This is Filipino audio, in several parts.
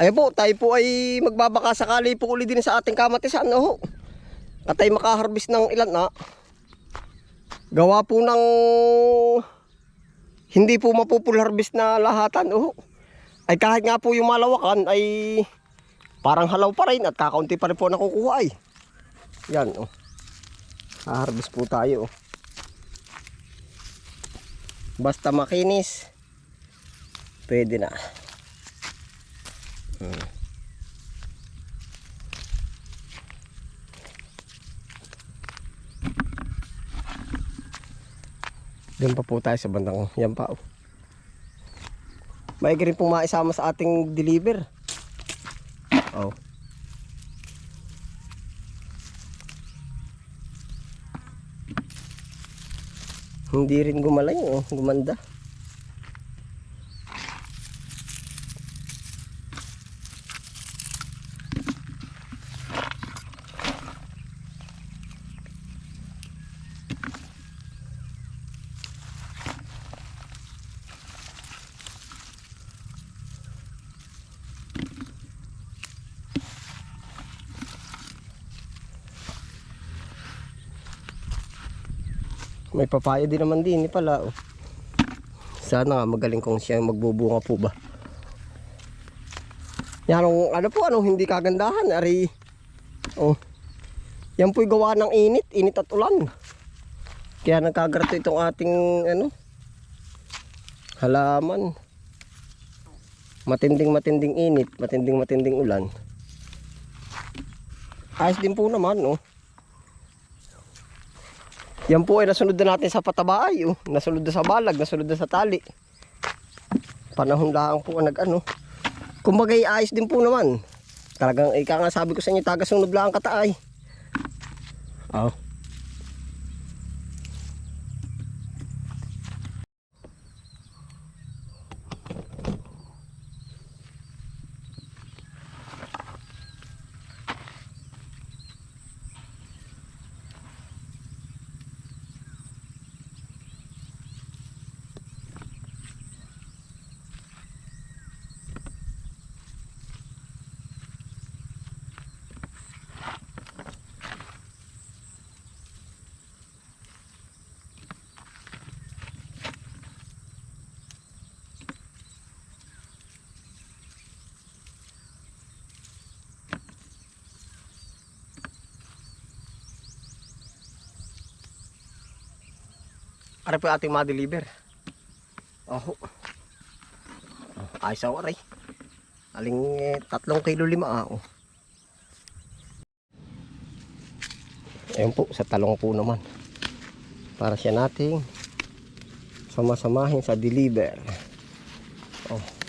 Ayan po, tayo po ay magbabaka sakali po uli din sa ating kamatisan. Oh. At tayo makaharbis ng ilan na. Gawa po ng hindi po mapupul harvest na lahatan. Oh. Ay kahit nga po yung malawakan ay parang halaw pa rin at kakaunti pa rin po nakukuha ay. Yan oh. Harvest po tayo oh. Basta makinis. Pwede na. Hmm. Doon pa po tayo sa bandang yan pa. Oh. May rin pong maisama sa ating deliver. Oh. Hindi rin gumaling oh, gumanda. May papaya din naman din pala. Oh. Sana nga magaling kong siya magbubunga po ba. Yan ang ano po ano hindi kagandahan ari. Oh. Yan po'y gawa ng init, init at ulan. Kaya nagkagarato itong ating ano halaman. Matinding matinding init, matinding matinding ulan. Ayos din po naman, oh. Yan po ay nasunod na natin sa patabaay. Oh. Nasunod na sa balag, nasunod na sa tali. Panahon lang po ang nag-ano. Kumbaga ay ayos din po naman. Talagang ika nga sabi ko sa inyo, tagasunod lang ang kataay. Oh. Ano po ating ma-deliver? Oh. Ayos ako aray. Aling eh, tatlong kilo lima ah. Oh. Ayun po, sa talong po naman. Para siya nating sama-samahin sa deliver. Oh.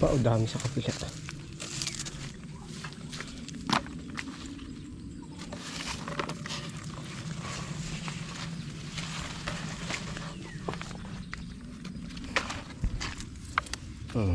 Pa, o dami sa kapila. Hmm.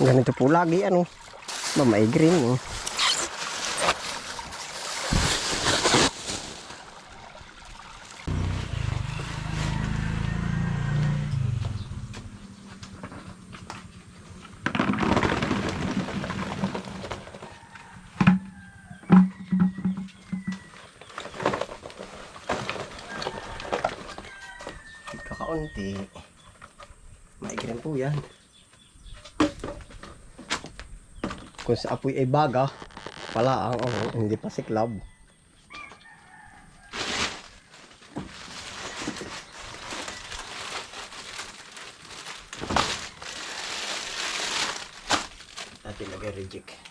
Ganito po lagi ano. Ba, may green oh. Kakaunti. May green po yan. Kung sa apoy ay baga, pala ang oh, hindi pa siklab. Natin lagay reject.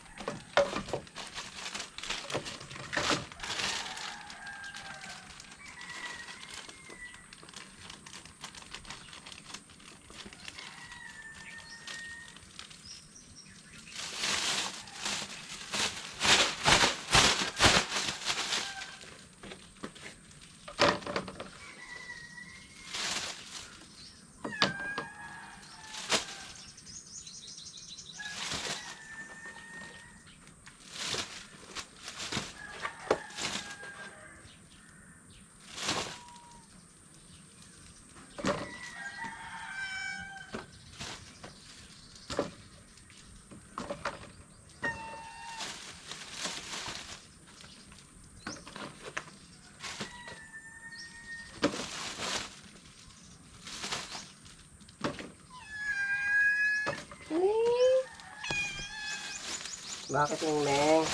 Bakit yung Meng?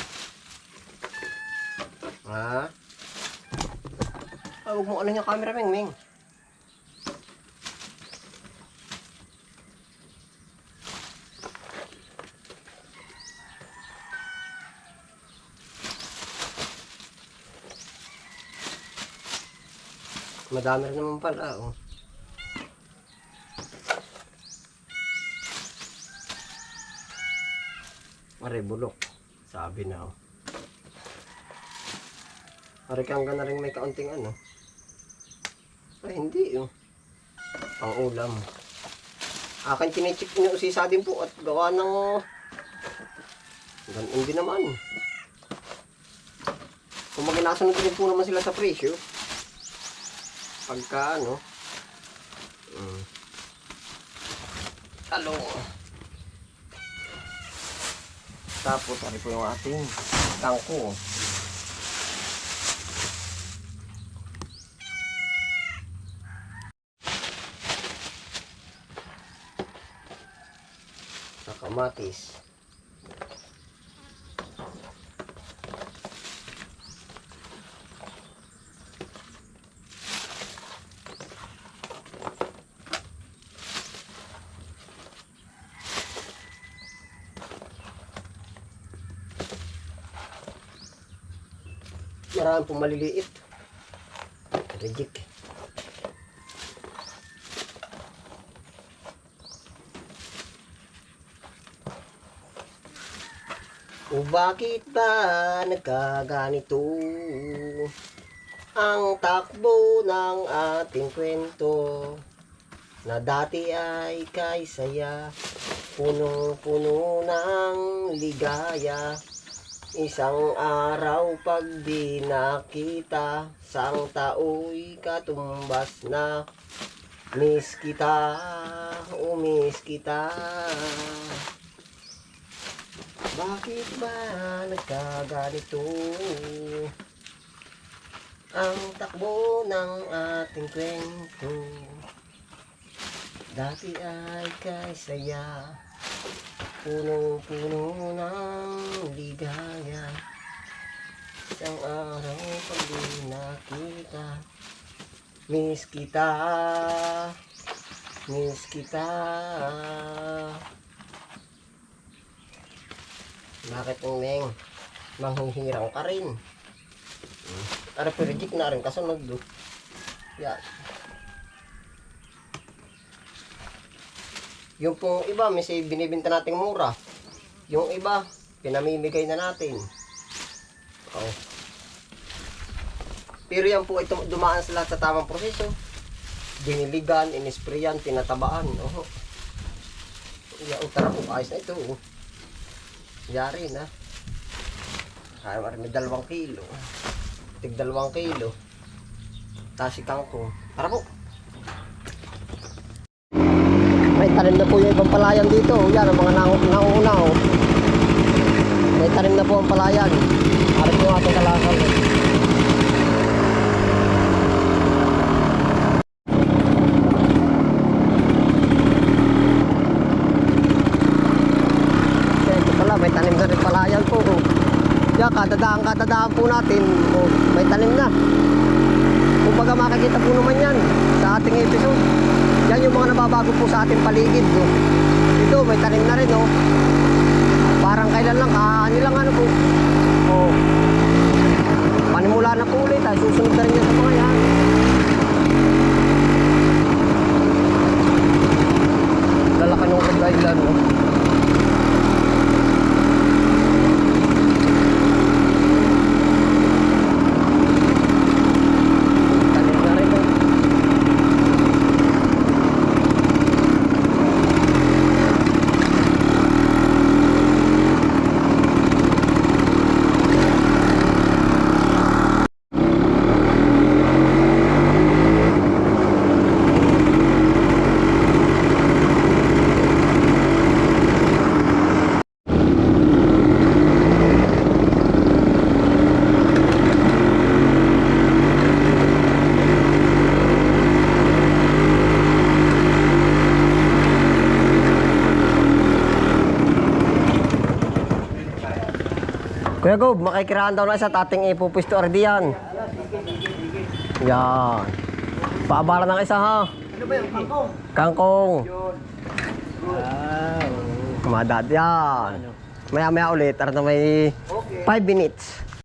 Ha? Ah, huwag mo ano yung camera, Meng, Meng. Madami rin naman pala, oh. Aray, bulok. Sabi na, oh. Aray, kang na rin may kaunting ano. Ay, hindi, oh. Pang ulam. Akin chinecheck niyo usisa din po at gawa ng ganun din naman. Kung maginasunod din po naman sila sa presyo. Pagka ano. Mm. Talong. Tapos, ano po yung ating tangko. Sa kamatis. Marami pong maliliit. Reject. O bakit ba nagkaganito ang takbo ng ating kwento na dati ay kay saya puno-puno ng ligaya Isang araw pag di nakita, sang tao'y katumbas na. Miss kita, oh miss kita. Bakit ba nagkaganito? Ang takbo ng ating kwento. Dati ay kay saya. Punong-puno ng ligaya. Isang araw pag di nakita Miss kita Miss kita. Bakit ang neng? Manghihirang ka rin. Hmm. Ara reject na rin kasunod do. Yan Yung pong iba, may say binibenta nating mura. Yung iba, pinamimigay na natin. Oh. Pero yan po, ito, dumaan sa lahat sa tamang proseso. Diniligan, inisprayan, tinatabaan. Oh. Yeah, oh, tara po, ayos na ito. Oh. Yari na. Kaya may dalawang kilo. Tig dalawang kilo. Tapos si kangkong. Tara po. May tanim na po yung ibang palayan dito. Yan, ang mga nang- nauuna. Oh. May tanim na po ang palayan. Harap po ating kalakal. May tanim na palayan po. Yan, kadadaan, kadadaan po natin. May tanim na. Kumbaga makikita po naman yan sa ating episode. Yan yung mga nababago po sa ating paligid. Oh. Ito, may tanim na rin. Oh. Parang kailan lang, kaani lang ano po. Oh. Panimula na po ulit. Ay, susunod na rin yan sa mga yan. Lalaki ng Rhode Island. Oh. Tanim na rin. Oh. Kuya Gob, makikirahan daw na sa tating ipupwisto ardiyan. Yan. Paabala ng isa ha. Ano ba yung kangkong? Kangkong. Ah, Kumadad yan. Maya maya ulit. Ar na may 5 minutes.